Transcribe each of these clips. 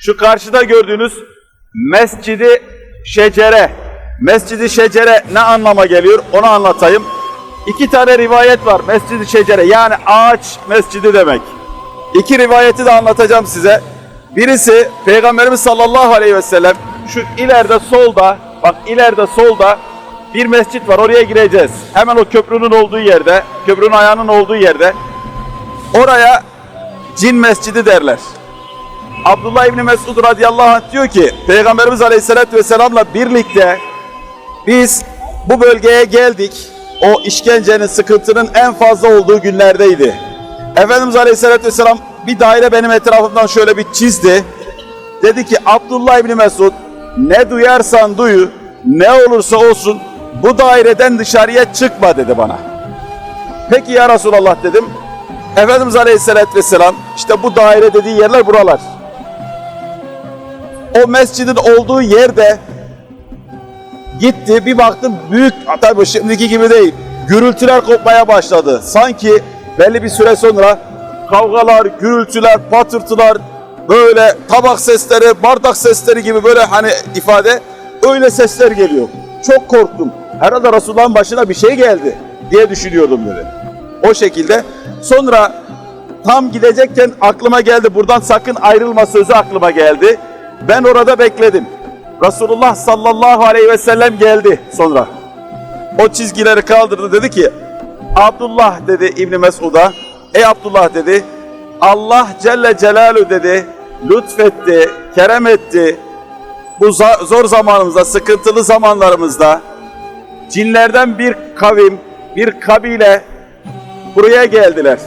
Şu karşıda gördüğünüz Mescidi Şecere. Mescidi Şecere ne anlama geliyor onu anlatayım. İki tane rivayet var Mescidi Şecere yani ağaç mescidi demek. İki rivayeti de anlatacağım size. Birisi Peygamberimiz sallallahu aleyhi ve sellem şu ileride solda bak ileride solda bir mescit var oraya gireceğiz. Hemen o köprünün olduğu yerde, köprünün ayağının olduğu yerde oraya cin mescidi derler. Abdullah İbni Mesud radıyallahu anh diyor ki Peygamberimiz aleyhissalatü vesselamla birlikte biz bu bölgeye geldik. O işkencenin, sıkıntının en fazla olduğu günlerdeydi. Efendimiz aleyhissalatü vesselam bir daire benim etrafımdan şöyle bir çizdi. Dedi ki Abdullah İbni Mesud ne duyarsan duyu, ne olursa olsun bu daireden dışarıya çıkma dedi bana. Peki ya Resulallah dedim. Efendimiz Aleyhisselatü Vesselam işte bu daire dediği yerler buralar. O mescidin olduğu yerde gitti bir baktım büyük tabii şimdiki gibi değil. Gürültüler kopmaya başladı. Sanki belli bir süre sonra kavgalar, gürültüler, patırtılar, böyle tabak sesleri, bardak sesleri gibi böyle hani ifade öyle sesler geliyor. Çok korktum. Herhalde Resulullah'ın başına bir şey geldi diye düşünüyordum dedi. O şekilde. Sonra tam gidecekken aklıma geldi. Buradan sakın ayrılma sözü aklıma geldi. Ben orada bekledim. Resulullah sallallahu aleyhi ve sellem geldi sonra. O çizgileri kaldırdı dedi ki Abdullah dedi İbni Mesud'a Ey Abdullah dedi Allah Celle Celaluhu dedi lütfetti, kerem etti. Bu zor zamanımızda, sıkıntılı zamanlarımızda cinlerden bir kavim, bir kabile buraya geldiler.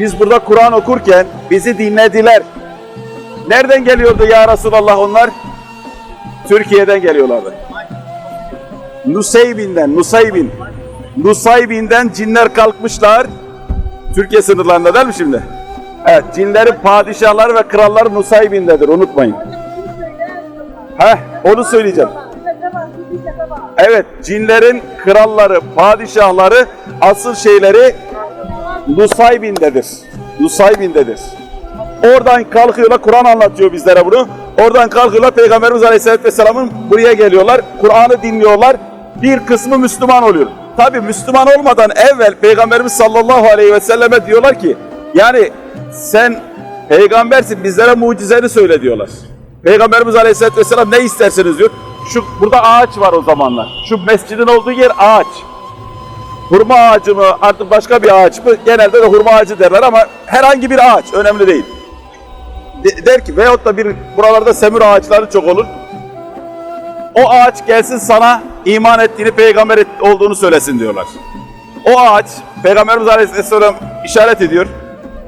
Biz burada Kur'an okurken bizi dinlediler. Nereden geliyordu ya Resulallah onlar? Türkiye'den geliyorlardı. Nusaybin'den, Nusaybin. Nusaybin'den cinler kalkmışlar. Türkiye sınırlarında değil mi şimdi? Evet, cinlerin padişahları ve kralları Nusaybin'dedir, unutmayın. Heh, onu söyleyeceğim. Evet, cinlerin kralları, padişahları, asıl şeyleri Nusaybin'dedir. Nusaybin'dedir. Oradan kalkıyorlar, Kur'an anlatıyor bizlere bunu. Oradan kalkıyorlar, Peygamberimiz Aleyhisselatü Vesselam'ın buraya geliyorlar. Kur'an'ı dinliyorlar. Bir kısmı Müslüman oluyor. Tabi Müslüman olmadan evvel Peygamberimiz sallallahu aleyhi ve selleme diyorlar ki, yani sen peygambersin bizlere mucizeni söyle diyorlar. Peygamberimiz Aleyhisselatü Vesselam ne isterseniz diyor. Şu burada ağaç var o zamanlar. Şu mescidin olduğu yer ağaç. Hurma ağacı mı artık başka bir ağaç mı? Genelde de hurma ağacı derler ama herhangi bir ağaç önemli değil. De- der ki veyahut da bir buralarda semür ağaçları çok olur. O ağaç gelsin sana iman ettiğini peygamber olduğunu söylesin diyorlar. O ağaç Peygamberimiz Aleyhisselam işaret ediyor.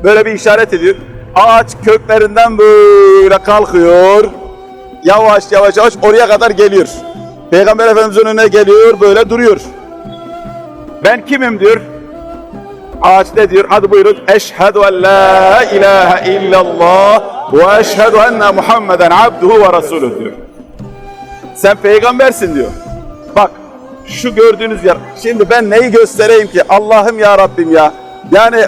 Böyle bir işaret ediyor. Ağaç köklerinden böyle kalkıyor. Yavaş yavaş yavaş oraya kadar geliyor. Peygamber Efendimiz'in önüne geliyor böyle duruyor. Ben kimim diyor. Ağaç ne diyor? Hadi buyurun. Eşhedü en la ilahe illallah enne Muhammeden abduhu ve resuluh diyor. Sen peygambersin diyor. Bak şu gördüğünüz yer. Şimdi ben neyi göstereyim ki? Allah'ım ya Rabbim ya. Yani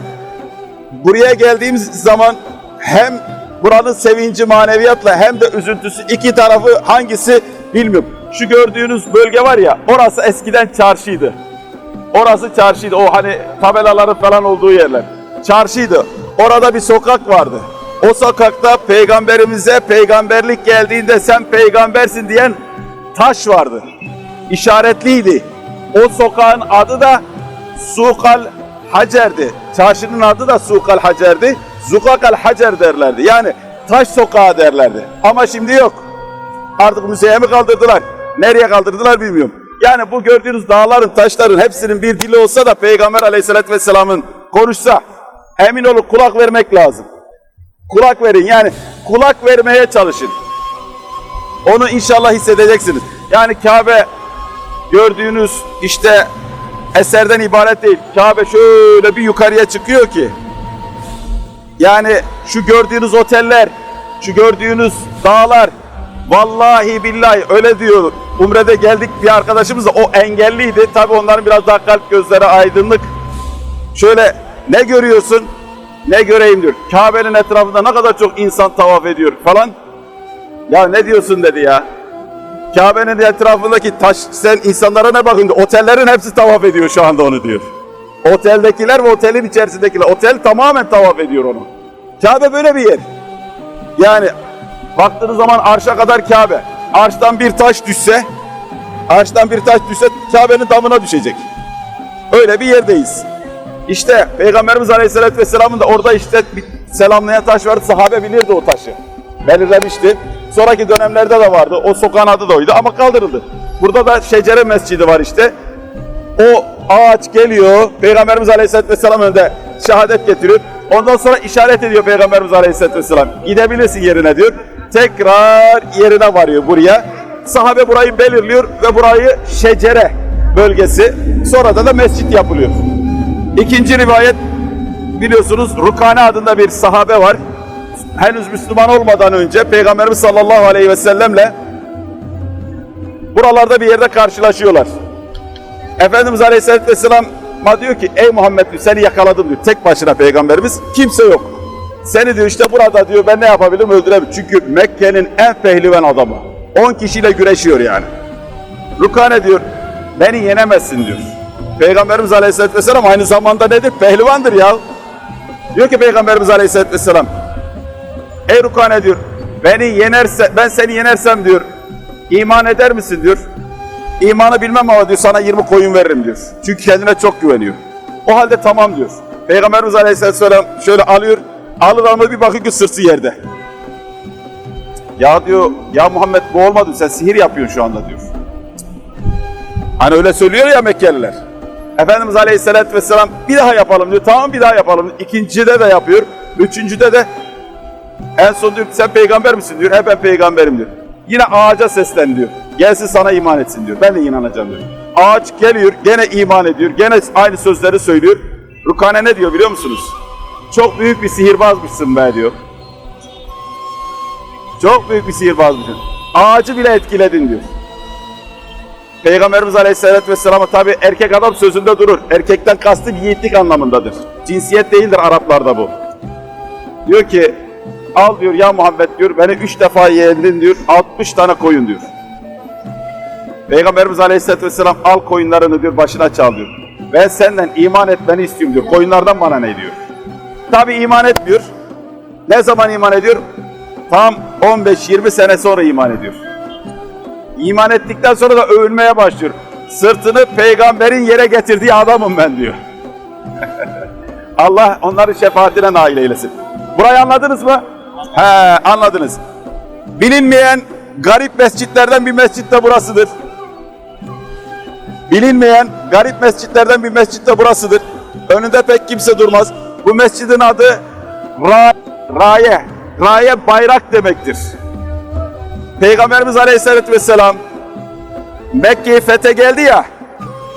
buraya geldiğimiz zaman hem buranın sevinci maneviyatla hem de üzüntüsü iki tarafı hangisi bilmiyorum. Şu gördüğünüz bölge var ya orası eskiden çarşıydı. Orası çarşıydı. O hani tabelaların falan olduğu yerler. Çarşıydı. Orada bir sokak vardı. O sokakta peygamberimize peygamberlik geldiğinde sen peygambersin diyen taş vardı. İşaretliydi. O sokağın adı da Sukal Hacer'di. Çarşının adı da Sukal Hacer'di. Zukakal Hacer derlerdi. Yani taş sokağı derlerdi. Ama şimdi yok. Artık müzeye mi kaldırdılar? Nereye kaldırdılar bilmiyorum. Yani bu gördüğünüz dağların, taşların hepsinin bir dili olsa da Peygamber Aleyhisselatü Vesselam'ın konuşsa emin olun kulak vermek lazım. Kulak verin yani kulak vermeye çalışın. Onu inşallah hissedeceksiniz. Yani Kabe gördüğünüz işte eserden ibaret değil. Kabe şöyle bir yukarıya çıkıyor ki yani şu gördüğünüz oteller, şu gördüğünüz dağlar, vallahi billahi öyle diyor. Umre'de geldik bir arkadaşımız da o engelliydi. Tabii onların biraz daha kalp gözleri aydınlık. Şöyle ne görüyorsun? Ne göreyim diyor. Kabe'nin etrafında ne kadar çok insan tavaf ediyor falan. Ya ne diyorsun dedi ya. Kabe'nin etrafındaki taş sen insanlara ne bakın diyor. Otellerin hepsi tavaf ediyor şu anda onu diyor. Oteldekiler ve otelin içerisindekiler. Otel tamamen tavaf ediyor onu. Kabe böyle bir yer. Yani baktığınız zaman arşa kadar Kabe. Arştan bir taş düşse, arştan bir taş düşse Kabe'nin damına düşecek. Öyle bir yerdeyiz. İşte Peygamberimiz Aleyhisselatü Vesselam'ın da orada işte bir selamlayan taş vardı. Sahabe bilirdi o taşı. Belirlemişti. Sonraki dönemlerde de vardı. O sokağın adı da oydu ama kaldırıldı. Burada da Şecere Mescidi var işte. O ağaç geliyor. Peygamberimiz Aleyhisselatü Vesselam önünde şehadet getiriyor. Ondan sonra işaret ediyor Peygamberimiz Aleyhisselatü Vesselam. Gidebilirsin yerine diyor. Tekrar yerine varıyor buraya. Sahabe burayı belirliyor ve burayı Şecere bölgesi. Sonra da mescit yapılıyor. İkinci rivayet biliyorsunuz Rukane adında bir sahabe var. Henüz Müslüman olmadan önce Peygamberimiz sallallahu aleyhi ve sellemle buralarda bir yerde karşılaşıyorlar. Efendimiz aleyhisselatü vesselam'a diyor ki ey Muhammed diyor, seni yakaladım diyor. Tek başına peygamberimiz kimse yok. Seni diyor işte burada diyor ben ne yapabilirim öldürebilirim. Çünkü Mekke'nin en pehliven adamı. 10 kişiyle güreşiyor yani. Rukane diyor beni yenemezsin diyor. Peygamberimiz Aleyhisselatü Vesselam aynı zamanda nedir? Pehlivandır ya. Diyor ki Peygamberimiz Aleyhisselatü Vesselam Ey Rukane diyor beni yenerse ben seni yenersem diyor iman eder misin diyor. İmanı bilmem ama diyor sana 20 koyun veririm diyor. Çünkü kendine çok güveniyor. O halde tamam diyor. Peygamberimiz Aleyhisselatü Vesselam şöyle alıyor. Alır ama bir bakıyor ki sırtı yerde. Ya diyor ya Muhammed bu olmadı sen sihir yapıyorsun şu anda diyor. Hani öyle söylüyor ya Mekkeliler. Efendimiz Aleyhisselatü Vesselam bir daha yapalım diyor. Tamam bir daha yapalım. İkincide de yapıyor. Üçüncüde de en son diyor sen peygamber misin diyor. He ben peygamberim diyor. Yine ağaca seslen diyor. Gelsin sana iman etsin diyor. Ben de inanacağım diyor. Ağaç geliyor gene iman ediyor. Gene aynı sözleri söylüyor. Rukane ne diyor biliyor musunuz? Çok büyük bir sihirbazmışsın be diyor. Çok büyük bir sihirbazmışsın. Ağacı bile etkiledin diyor. Peygamberimiz Aleyhisselatü Vesselam'a tabi erkek adam sözünde durur. Erkekten kastı yiğitlik anlamındadır. Cinsiyet değildir Araplarda bu. Diyor ki al diyor ya Muhammed diyor beni üç defa yendin diyor 60 tane koyun diyor. Peygamberimiz Aleyhisselatü Vesselam al koyunlarını diyor başına çal diyor. Ben senden iman etmeni istiyorum diyor. Koyunlardan bana ne diyor. Tabi iman etmiyor. Ne zaman iman ediyor? Tam 15-20 sene sonra iman ediyor. İman ettikten sonra da övünmeye başlıyor. Sırtını peygamberin yere getirdiği adamım ben diyor. Allah onların şefaatine nail eylesin. Burayı anladınız mı? He anladınız. Bilinmeyen garip mescitlerden bir mescit de burasıdır. Bilinmeyen garip mescitlerden bir mescit de burasıdır. Önünde pek kimse durmaz. Bu mescidin adı Ra Raye. Raye bayrak demektir. Peygamberimiz Aleyhisselatü Vesselam Mekke'yi fethe geldi ya.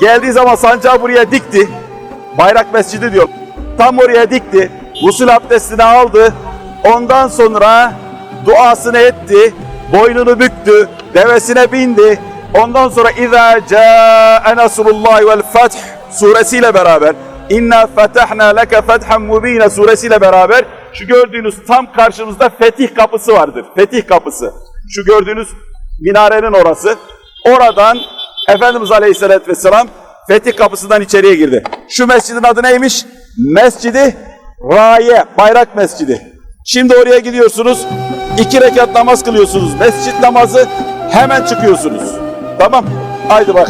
Geldiği zaman sancağı buraya dikti. Bayrak mescidi diyor. Tam oraya dikti. Gusül abdestini aldı. Ondan sonra duasını etti. Boynunu büktü. Devesine bindi. Ondan sonra İzâ câe nasrullahi vel feth suresiyle beraber İnna fetahna leke fethan mubine suresiyle beraber şu gördüğünüz tam karşımızda fetih kapısı vardır. Fetih kapısı. Şu gördüğünüz minarenin orası. Oradan Efendimiz Aleyhisselatü Vesselam fetih kapısından içeriye girdi. Şu mescidin adı neymiş? Mescidi Raye, Bayrak Mescidi. Şimdi oraya gidiyorsunuz. iki rekat namaz kılıyorsunuz. Mescit namazı hemen çıkıyorsunuz. Tamam. Haydi bak.